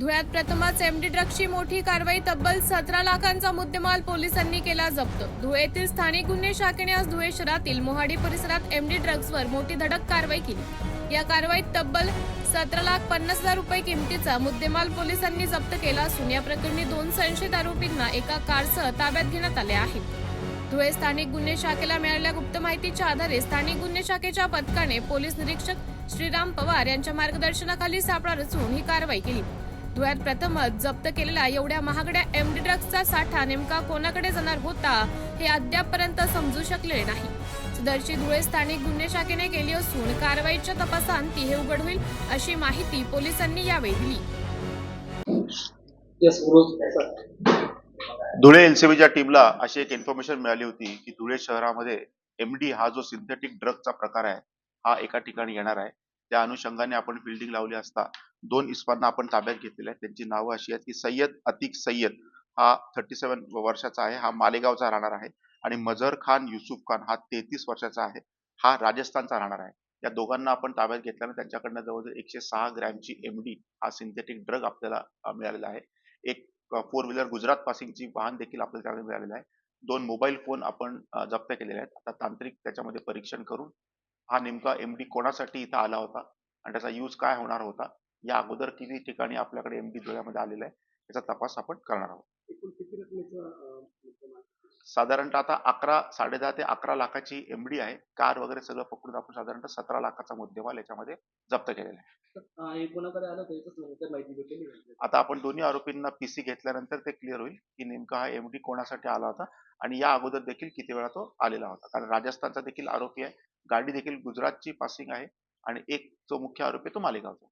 धुळ्यात प्रथमच एमडी ड्रग्सची मोठी कारवाई तब्बल सतरा लाखांचा मुद्देमाल पोलिसांनी केला जप्त. धुळे येथील स्थानिक गुन्हे शाखेने आज धुळे शहरातील मोहाडी परिसरात एमडी ड्रग्सवर मोठी धडक कारवाई केली. या कारवाईत तब्बल सतरा लाख पन्नास हजार रुपये किमतीचा मुद्देमाल पोलिसांनी जप्त केला असून या प्रकरणी दोन संशयित आरोपींना एका कारसह ताब्यात घेण्यात आले आहे. धुळे स्थानिक गुन्हे शाखेला मिळालेल्या गुप्त माहितीच्या आधारे स्थानिक गुन्हे शाखेच्या पथकाने पोलीस निरीक्षक श्रीराम पवार यांच्या मार्गदर्शनाखाली सापळा रचून ही कारवाई केली. धुळ्यात प्रथमच जप्त केलेला एवढ्या महागड्या एमडी ड्रग्सचा साठा नेमका कोणाकडे जाणार होता हे अद्यापपर्यंत समजू शकले नाही. सदरची धुळे स्थानिक गुन्हे शाखेने केली असून कारवाईच्या तपासांती हे उघड होईल अशी माहिती पोलिसांनी यावेळी दिली. धुळे एलसीबीच्या टीमला अशी एक इन्फॉर्मेशन मिळाली होती की धुळे शहरामध्ये एमडी हा जो सिंथेटिक ड्रगचा प्रकार आहे हा एका ठिकाणी येणार आहे. त्या अनुषंगाने आपण फिल्डिंग लावली असता दोन इस्मांना आपण ताब्यात घेतलेले आहेत. त्यांची नावं अशी आहेत की सय्यद अतिक सय्यद. हा थर्टी सेवन वर्षाचा आहे. हा मालेगावचा राहणार आहे. आणि मझर खान युसुफ खान हा तेहतीस वर्षाचा आहे. हा राजस्थानचा राहणार आहे. या दोघांना आपण ताब्यात घेतल्यानं त्यांच्याकडनं जवळजवळ एकशे सहा ग्रॅमची एमडी हा सिंथेटिक ड्रग आपल्याला मिळालेला आहे. एक फोर व्हीलर गुजरात पासिंगची वाहन देखील आपल्याला त्यामध्ये मिळालेलं आहे. दोन मोबाईल फोन आपण जप्त केलेले आहेत. आता तांत्रिक त्याच्यामध्ये परीक्षण करून हा नेमका एमडी कोणासाठी इथं आला होता? आणि त्याचा यूज काय होणार होता? या अगोदर किती ठिकाणी आपल्याकडे एमडी धुळ्यामध्ये आलेला आहे? याचा तपास आपण करणार आहोत. एकूण किती रकमेचं अं, मुद्देमाल? साधारणतः आता अकरा साडेदहा ते अकरा लाखाची एमडी आहे. कार वगैरे सगळं पकडून आपण साधारणतः सतरा लाखाचा मुद्देमाल याच्यामध्ये जप्त केलेला आहे? आता आपण दोन्ही आरोपींना पीसी घेतल्यानंतर ते क्लिअर होईल की नेमका हा एमडी कोणासाठी आला होता? आणि या अगोदर देखील किती वेळा तो आलेला होता? कारण राजस्थानचा देखील आरोपी आहे. गाडी देखील गुजरातची पासिंग आहे आणि एक जो मुख्य आरोपी आहे तो मालेगावचा